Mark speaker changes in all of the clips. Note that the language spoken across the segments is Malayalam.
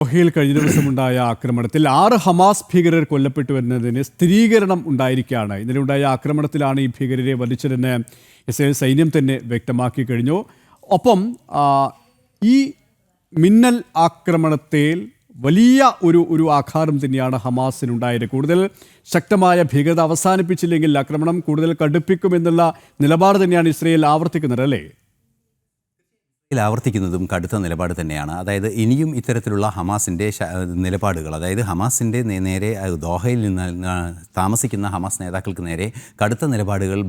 Speaker 1: ദോഹയിൽ കഴിഞ്ഞ ദിവസമുണ്ടായ ആക്രമണത്തിൽ ആറ് ഹമാസ് ഭീകരർ കൊല്ലപ്പെട്ടു എന്നതിന് സ്ഥിരീകരണം ഉണ്ടായിരിക്കുകയാണ്. ഇന്നലെ ഉണ്ടായ ആക്രമണത്തിലാണ് ഈ ഭീകരരെ വധിച്ചതെന്ന് ഇസ്രായേൽ സൈന്യം തന്നെ വ്യക്തമാക്കി കഴിഞ്ഞു. ഒപ്പം ഈ മിന്നൽ ആക്രമണത്തിൽ വലിയ ഒരു ഒരു ആഘാതം തന്നെയാണ് ഹമാസിനുണ്ടായത്. കൂടുതൽ ശക്തമായ ഭീകരത അവസാനിപ്പിച്ചില്ലെങ്കിൽ ആക്രമണം കൂടുതൽ കടുപ്പിക്കുമെന്നുള്ള നിലപാട് തന്നെയാണ് ഇസ്രയേൽ ആവർത്തിക്കുന്നത് അല്ലേ?
Speaker 2: ആവർത്തിക്കുന്നതും കടുത്ത നിലപാട് തന്നെയാണ്. അതായത് ഇനിയും ഇത്തരത്തിലുള്ള ഹമാസിന്റെ നിലപാടുകൾ അതായത് ഹമാസിന്റെ നേരെ ദോഹയിൽ നിന്ന് താമസിക്കുന്ന ഹമാസ് നേതാക്കൾക്ക് നേരെ കടുത്ത നിലപാടുകൾ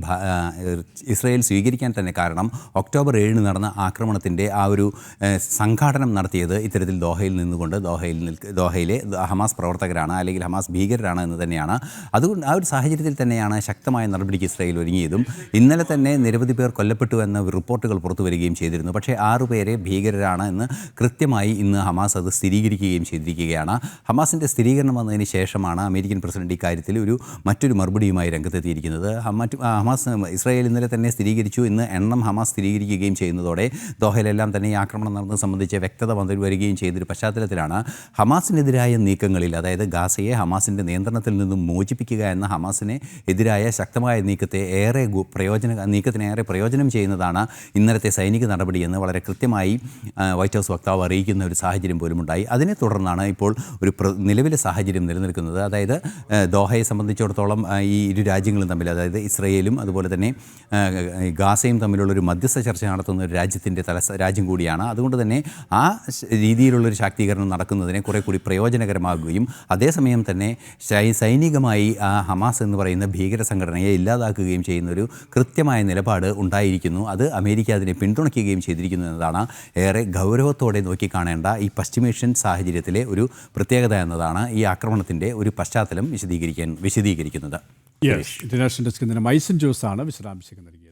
Speaker 2: ഇസ്രായേൽ സ്വീകരിക്കാൻ തന്നെ കാരണം ഒക്ടോബർ ഏഴിന് നടന്ന ആക്രമണത്തിന്റെ ആ ഒരു സംഘാടനം നടത്തിയത് ഇത്തരത്തിൽ ദോഹയിൽ നിന്നുകൊണ്ട് ദോഹയിൽ നിൽക്ക് ദോഹയിലെ ഹമാസ് പ്രവർത്തകരാണ് അല്ലെങ്കിൽ ഹമാസ് ഭീകരരാണ് എന്ന് തന്നെയാണ്. അതുകൊണ്ട് ആ ഒരു സാഹചര്യത്തിൽ തന്നെയാണ് ശക്തമായ നടപടിക്ക് ഇസ്രയേൽ ഒരുങ്ങിയതും. ഇന്നലെ തന്നെ നിരവധി പേർ കൊല്ലപ്പെട്ടു എന്ന റിപ്പോർട്ടുകൾ പുറത്തു വരികയും ചെയ്തിരുന്നു. പക്ഷേ ആറുപേരെ ഭീകരരാണ് എന്ന് കൃത്യമായി ഇന്ന് ഹമാസ് അത് സ്ഥിരീകരിക്കുകയും ചെയ്തിരിക്കുകയാണ്. ഹമാസിന്റെ സ്ഥിരീകരണം വന്നതിന് ശേഷമാണ് അമേരിക്കൻ പ്രസിഡന്റ് ഇക്കാര്യത്തിൽ ഒരു മറ്റൊരു മറുപടിയുമായി രംഗത്തെത്തിയിരിക്കുന്നത്. മറ്റ് ഹമാസ് ഇസ്രായേൽ ഇന്നലെ തന്നെ സ്ഥിരീകരിച്ചു. ഇന്ന് എണ്ണം ഹമാസ് സ്ഥിരീകരിക്കുകയും ചെയ്യുന്നതോടെ ദോഹയിലെല്ലാം തന്നെ ഈ ആക്രമണം നടന്നത് സംബന്ധിച്ച് വ്യക്തത വന്നു വരികയും ചെയ്തൊരു പശ്ചാത്തലത്തിലാണ് ഹമാസിനെതിരായ നീക്കങ്ങളിൽ അതായത് ഗാസയെ ഹമാസിന്റെ നിയന്ത്രണത്തിൽ നിന്നും മോചിപ്പിക്കുക എന്ന ഹമാസിനെ എതിരായ ശക്തമായ നീക്കത്തെ ഏറെ പ്രയോജന നീക്കത്തിന് ഏറെ പ്രയോജനം ചെയ്യുന്നതാണ് ഇന്നലത്തെ സൈനിക നടപടിയെന്ന് വളരെ കൃത്യമായി വൈറ്റ് ഹൗസ് വക്താവ് അറിയിക്കുന്ന ഒരു സാഹചര്യം പോലും ഉണ്ടായി അതിനെ തുടർന്നാണ് ഇപ്പോൾ ഒരു നിലവിലെ സാഹചര്യം നിലനിൽക്കുന്നത്. അതായത് ദോഹയെ സംബന്ധിച്ചിടത്തോളം ഈ ഇരു രാജ്യങ്ങളും തമ്മിൽ അതായത് ഇസ്രയേലും അതുപോലെ തന്നെ ഗാസയും തമ്മിലുള്ള ഒരു മധ്യസ്ഥ ചർച്ച നടത്തുന്ന ഒരു രാജ്യത്തിന്റെ തല രാജ്യം കൂടിയാണ്. അതുകൊണ്ട് തന്നെ ആ രീതിയിലുള്ളൊരു ശാക്തീകരണം നടക്കുന്നതിനെ കുറെ കൂടി പ്രയോജനകരമാകുകയും അതേസമയം തന്നെ സൈനികമായി ആ ഹമാസ് എന്ന് പറയുന്ന ഭീകര സംഘടനയെ ഇല്ലാതാക്കുകയും ചെയ്യുന്ന ഒരു കൃത്യമായ നിലപാട് ഉണ്ടായിരിക്കുന്നു. അത് അമേരിക്ക അതിനെ പിന്തുണയ്ക്കുകയും ചെയ്തിരിക്കുന്നു എന്നതാണ് ഏറെ ഗൗരവത്തോടെ നോക്കിക്കാണേണ്ട ഈ പശ്ചിമേഷ്യൻ സാഹചര്യത്തിലെ ഒരു പ്രത്യേകത എന്നതാണ് ഈ ആക്രമണത്തിന്റെ ഒരു പശ്ചാത്തലം വിശദീകരിക്കാൻ വിശദീകരിക്കുന്നത്.
Speaker 1: ഇന്റർനാഷണൽ ഡെസ്കിൽ നിന്ന് മൈസൻ ജോസ് ആണ് വിശദാംശങ്ങൾ നൽകിയത്.